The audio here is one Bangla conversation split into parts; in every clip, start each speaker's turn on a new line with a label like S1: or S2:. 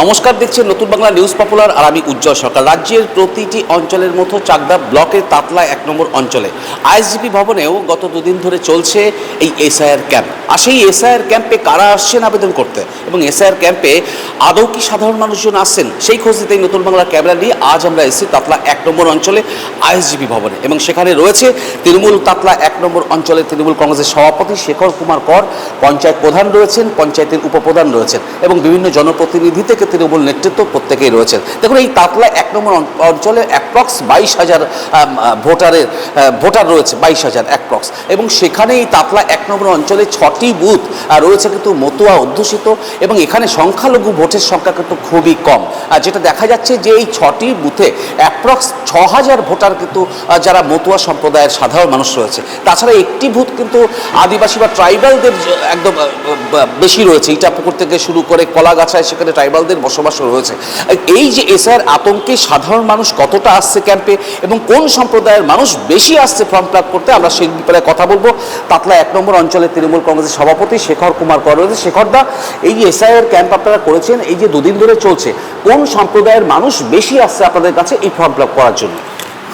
S1: নমস্কার, দেখছেন নতুন বাংলা নিউজ পপুলার আর আমি উজ্জ্বল সরকার। রাজ্যের প্রতিটি অঞ্চলের মতো চাকদা ব্লকের তাতলা এক নম্বর অঞ্চলে। আইএসজিপি ভবনেও গত দুদিন ধরে চলছে এই এসআইআর ক্যাম্প। আর সেই এসআইআর ক্যাম্পে কারা আসছেন আবেদন করতে? এবং এসআইআর ক্যাম্পে আদৌ কি সাধারণ মানুষজন আসছেন? সেই খোঁজ দিতেই নতুন বাংলা ক্যামেরা নিয়ে আজ আমরা এসেছি তাতলা এক নম্বর অঞ্চলে আইএসজিপি ভবনে। এবং সেখানে রয়েছে তৃণমূল তাতলা এক নম্বর অঞ্চলের তৃণমূল কংগ্রেসের সভাপতি শেখর কুমার কর, পঞ্চায়েত প্রধান রয়েছেন, পঞ্চায়েতের উপপ্রধান রয়েছেন এবং বিভিন্ন জনপ্রতিনিধি থেকে তৃণমূল নেতৃত্ব প্রত্যেকেই রয়েছেন। দেখুন, এই তাতলা এক নম্বর অঞ্চলে অ্যাপ্রক্স বাইশ হাজার ভোটারের ভোটার রয়েছে, বাইশ হাজার অ্যাপ্রক্স এবং সেখানে এই তাতলা এক নম্বর অঞ্চলে ছটি বুথ রয়েছে কিন্তু মতুয়া অধ্যুষিত এবং এখানে সংখ্যালঘু ভোটের সংখ্যা কিন্তু খুবই কম। আর যেটা দেখা যাচ্ছে যে এই ছটি বুথে অ্যাপ্রক্স ছ হাজার ভোটার কিন্তু যারা মতুয়া সম্প্রদায়ের সাধারণ মানুষ রয়েছে। তাছাড়া একটি বুথ কিন্তু আদিবাসী বা ট্রাইবালদের একদম বেশি রয়েছে। ইটাপুকুর থেকে শুরু করে কলাগাছায় সেখানে ট্রাইবালদের বসবাস রয়েছে। এই যে এসআর আতঙ্কে সাধারণ মানুষ কতটা আসছে ক্যাম্পে এবং কোন সম্প্রদায়ের মানুষ বেশি আসছে ফর্ম ফিল করতে, আমরা সেই ব্যাপারে কথা বলব। তাতলা এক নম্বর অঞ্চলের তৃণমূল কংগ্রেসের সভাপতি শেখর কুমার কর রয়েছে। শেখরদা এই যে এসআইয়ের ক্যাম্প আপনারা করেছেন, এই যে দুদিন ধরে চলছে, কোন সম্প্রদায়ের মানুষ বেশি আসছে আপনাদের কাছে এই ফর্ম ফিল করার জন্য?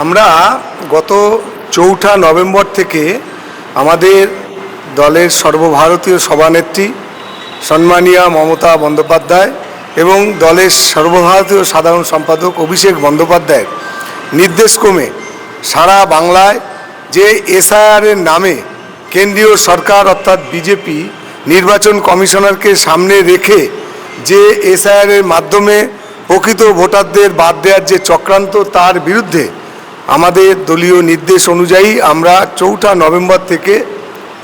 S2: আমরা গত চৌঠা নভেম্বর থেকে আমাদের দলের সর্বভারতীয় সভানেত্রী সম্মানীয়া মমতা বন্দ্যোপাধ্যায় এবং দলের সর্বভারতীয় সাধারণ সম্পাদক অভিষেক বন্দ্যোপাধ্যায়ের নির্দেশক্রমে সারা বাংলায় যে এসআইআরের নামে কেন্দ্রীয় সরকার অর্থাৎ বিজেপি নির্বাচন কমিশনারকে সামনে রেখে যে এসআইআরের মাধ্যমে প্রকৃত ভোটারদের বাদ দেওয়ার যে চক্রান্ত, তার বিরুদ্ধে আমাদের দলীয় নির্দেশ অনুযায়ী আমরা চৌঠা নভেম্বর থেকে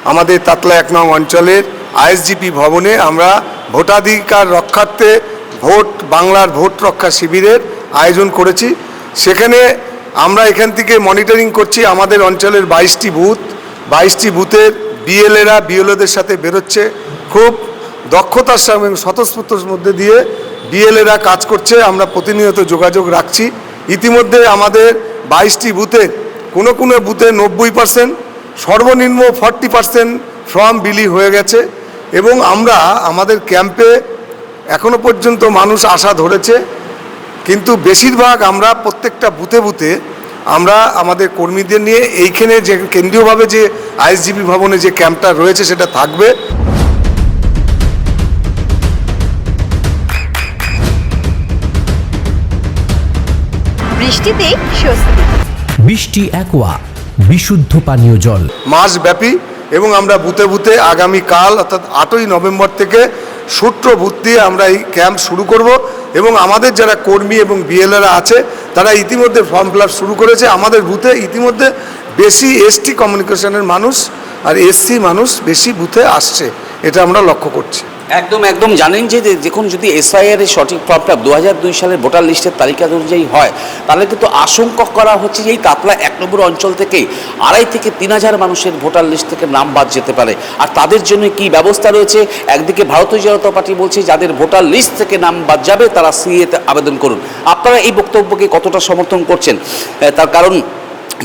S2: আমাদের তাতলা এক নং অঞ্চলের আইএসজিপি ভবনে আমরা ভোটাধিকার রক্ষার্থে ভোট, বাংলার ভোট রক্ষা শিবিরের আয়োজন করেছি। সেখানে আমরা এখান থেকে মনিটরিং করছি, আমাদের অঞ্চলের বাইশটি বুথ, বাইশটি বুথের বিএলএরা বিএলওদের সাথে বেরোচ্ছে। খুব দক্ষতার সঙ্গে স্বতঃস্ফূর্তর মধ্যে দিয়ে বিএলএরা কাজ করছে, আমরা প্রতিনিয়ত যোগাযোগ রাখছি। ইতিমধ্যে আমাদের বাইশটি বুথে কোনো কোনো বুথে নব্বই পার্সেন্ট সর্বনিম্ন ফর্টি পার্সেন্ট ফর্ম বিলি হয়ে গেছে। এবং আমরা আমাদের ক্যাম্পে এখনও পর্যন্ত মানুষ আশা ধরেছে কিন্তু বেশিরভাগ আমরা প্রত্যেকটা বুথে বুথে আমরা আমাদের কর্মীদের নিয়ে এইখানে যে কেন্দ্রীয়ভাবে যে আইএসজিপি ভবনে যে ক্যাম্পটা রয়েছে সেটা থাকবে।
S3: বৃষ্টিতে
S4: বৃষ্টি অ্যাকোয়া বিশুদ্ধ পানীয় জল।
S2: মাসব্যাপী এবং আমরা বুথে বুথে আগামী কাল অর্থাৎ আটই নভেম্বর থেকে সূত্র বুথ দিয়ে আমরা এই ক্যাম্প শুরু করব এবং আমাদের যারা কর্মী এবং বিএলএরা আছে, তারা ইতিমধ্যে ফর্ম ফিল শুরু করেছে। আমাদের বুথে ইতিমধ্যে বেশি এসটি কমিউনিকেশনের মানুষ আর এসসি মানুষ বেশি বুথে আসছে। এটা আমরা লক্ষ্য করছি।
S1: একদম একদম জানেন যে যখন যদি এসআইআর এর সঠিক ফর্মটা দু হাজার দুই সালের ভোটার লিস্টের তালিকা অনুযায়ী হয়, তাহলে কিন্তু আশঙ্কা করা হচ্ছে যে এই কাতলা এক নম্বর অঞ্চল থেকেই আড়াই থেকে তিন হাজার মানুষের ভোটার লিস্ট থেকে নাম বাদ যেতে পারে। আর তাদের জন্য কি ব্যবস্থা রয়েছে? একদিকে ভারতীয় জনতা পার্টি বলছে যাদের ভোটার লিস্ট থেকে নাম বাদ যাবে, তারা সিএতে আবেদন করুন। আপনারা এই বক্তব্যকে কতটা সমর্থন করছেন? তার কারণ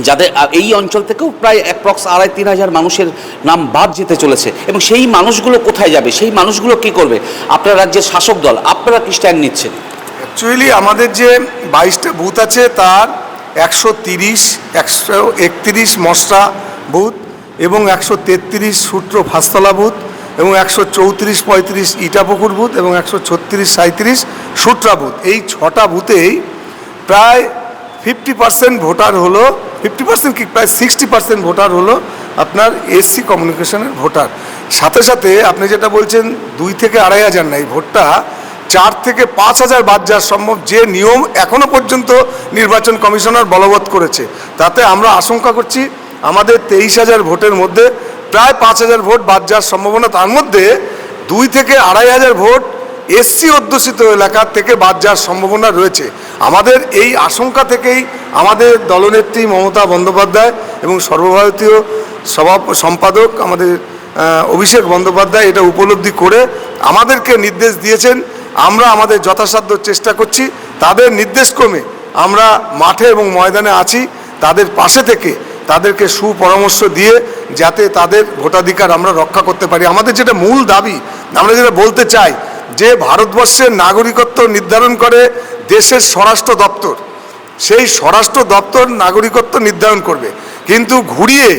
S1: যাদের এই অঞ্চল থেকেও প্রায় অ্যাপ্রক্স আড়াই তিন হাজার মানুষের নাম বাদ যেতে চলেছে। এবং সেই মানুষগুলো কোথায় যাবে? সেই মানুষগুলো কি করবে? আপনার রাজ্যের শাসক দল, আপনারা কি স্ট্যান্ড নিচ্ছেন?
S2: অ্যাকচুয়ালি আমাদের যে বাইশটা বুথ আছে, তার একশো তিরিশ, একশো একত্রিশ মশরা বুথ এবং একশো তেত্রিশ সূত্র ফাঁসতলা বুথ এবং একশো চৌত্রিশ পঁয়ত্রিশ ইটাপুকুর বুথ এবং একশো ছত্রিশ সাঁত্রিশ সূত্রা বুথ। এই ছটা বুথেই প্রায় ফিফটি পার্সেন্ট ভোটার হলো ফিফটি পার্সেন্ট কি, প্রায় সিক্সটি পার্সেন্ট ভোটার হলো আপনার এসসি কমিউনিকেশনের ভোটার সাথে সাথে আপনি যেটা বলছেন, দুই থেকে আড়াই হাজার না, এই ভোটটা চার থেকে পাঁচ হাজার বাদ যাওয়া সম্ভব। যে নিয়ম এখনও পর্যন্ত নির্বাচন কমিশনার বলবৎ করেছে, তাতে আমরা আশঙ্কা করছি আমাদের তেইশ হাজার ভোটের মধ্যে প্রায় পাঁচ হাজার ভোট বাদ যাওয়ার সম্ভাবনা, তার মধ্যে দুই থেকে আড়াই হাজার ভোট এসসি অধ্যুষিত এলাকা থেকে বাদ যাওয়ার সম্ভাবনা রয়েছে। আমাদের এই আশঙ্কা থেকেই আমাদের দলনেত্রী মমতা বন্দ্যোপাধ্যায় এবং সর্বভারতীয় সভা সম্পাদক আমাদের অভিষেক বন্দ্যোপাধ্যায় এটা উপলব্ধি করে আমাদেরকে নির্দেশ দিয়েছেন। আমরা আমাদের যথাসাধ্য চেষ্টা করছি। তাদের নির্দেশক্রমে আমরা মাঠে এবং ময়দানে আছি। তাদের পাশে থেকে তাদেরকে সুপরামর্শ দিয়ে যাতে তাদের ভোটাধিকার আমরা রক্ষা করতে পারি। আমাদের যেটা মূল দাবি, আমরা যেটা বলতে চাই যে ভারতবর্ষের নাগরিকত্ব নির্ধারণ করে দেশের স্বরাষ্ট্র দপ্তর, সেই স্বরাষ্ট্র দপ্তর নাগরিকত্ব নির্ধারণ করবে। কিন্তু ঘুরিয়ে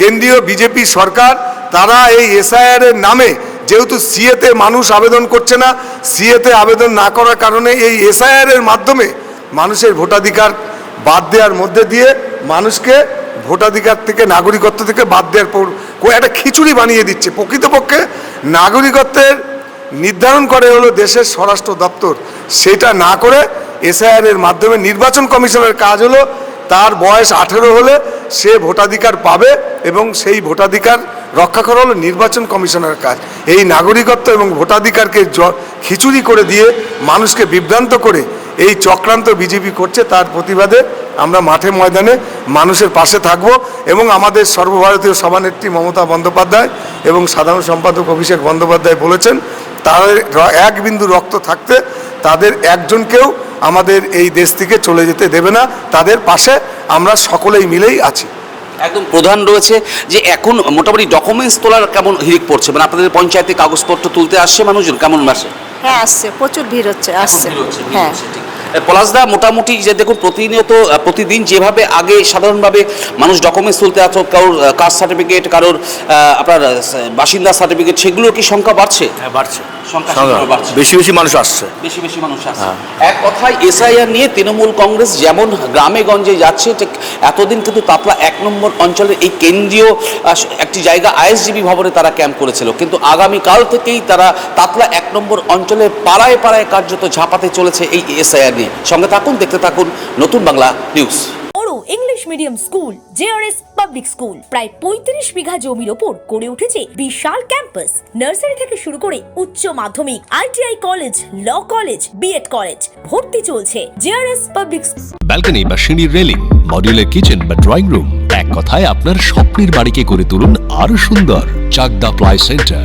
S2: কেন্দ্রীয় বিজেপি সরকার, তারা এই এসআইআর এর নামে যেহেতু সিএতে মানুষ আবেদন করছে না, সিএতে আবেদন না করার কারণে এই এসআইআর এর মাধ্যমে মানুষের ভোটাধিকার বাদ দেওয়ার মধ্যে দিয়ে মানুষকে ভোটাধিকার থেকে, নাগরিকত্ব থেকে বাদ দেওয়ার পর একটা খিচুড়ি বানিয়ে দিচ্ছে। প্রকৃতপক্ষে নাগরিকত্বের নির্ধারণ করে হলো দেশের স্বরাষ্ট্র দপ্তর। সেটা না করে এসআইআর এর মাধ্যমে নির্বাচন কমিশনের কাজ হলো, তার বয়স আঠেরো হলে সে ভোটাধিকার পাবে এবং সেই ভোটাধিকার রক্ষা করা হলো নির্বাচন কমিশনের কাজ। এই নাগরিকত্ব এবং ভোটাধিকারকে খিচুড়ি করে দিয়ে মানুষকে বিভ্রান্ত করে এই চক্রান্ত বিজেপি করছে, তার প্রতিবাদে আমরা মাঠে ময়দানে মানুষের পাশে থাকব এবং আমাদের সর্বভারতীয় সভানেত্রী মমতা বন্দ্যোপাধ্যায় এবং সাধারণ সম্পাদক অভিষেক বন্দ্যোপাধ্যায় বলেছেন তাদের এক বিন্দু রক্ত থাকতে তাদের একজনকেও আমাদের এই দেশ থেকে চলে যেতে দেবে না। তাদের পাশে আমরা সকলেই মিলেই আছি।
S1: একদম প্রধান রয়েছে যে এখন মোটামুটি ডকুমেন্টস তোলার কেমন হিরিক পড়ছে? মানে আপনাদের পঞ্চায়েতে কাগজপত্র তুলতে আসছে মানুষজন কেমন আসে?
S3: হ্যাঁ আসছে। প্রচুর ভিড় হচ্ছে আসছে। হ্যাঁ।
S1: পলাশদা মোটামুটি যে দেখুন প্রতিনিয়ত প্রতিদিন যেভাবে আগে সাধারণভাবে মানুষ ডকুমেন্টস তুলতে আসতো কারোর কাস্ট সার্টিফিকেট কারোর আপনার বাসিন্দা সার্টিফিকেট সেগুলোর কি সংখ্যা বাড়ছে?
S5: হ্যাঁ বাড়ছে।
S1: সংখ্যা
S5: সংখ্যা
S1: সেগুলো বাড়ছে।
S5: বেশি বেশি মানুষ আসছে।
S1: বেশি বেশি মানুষ আসছে। এক কথায় এসআইআর নিয়ে তৃণমূল কংগ্রেস যেমন গ্রামে গঞ্জে যাচ্ছে ঠিক এতদিন কিন্তু তাপলা এক নম্বর অঞ্চলের এই কেন্দ্রীয় একটি জায়গা আইএসজিবি ভবনে তারা ক্যাম্প করেছিল। কিন্তু আগামীকাল থেকেই তারা তাতলা এক নম্বর অঞ্চলে পাড়ায় পাড়ায় কার্যত ঝাঁপাতে চলেছে এই এসআইআর নিয়ে। সঙ্গে থাকুন দেখতে থাকুন নতুন বাংলা নিউজ।
S6: বড় English medium school JRS public school. প্রায় পঁয়ত্রিশ বিঘা জমির ওপর গড়ে উঠেছে বিশাল ক্যাম্পাস। নার্সারি থেকে শুরু করে উচ্চ মাধ্যমিক ITI college law college B Ed college ভর্তি চলছে জেআরএস পাবলিক
S7: ব্যালকনি বা সিঁড়ির রেলিং মডিউলার কিচেন বা ড্রয়িং রুম। এক কথায় আপনার স্বপ্নের বাড়িকে করে তুলুন আরও সুন্দর Chakdaha ply centre.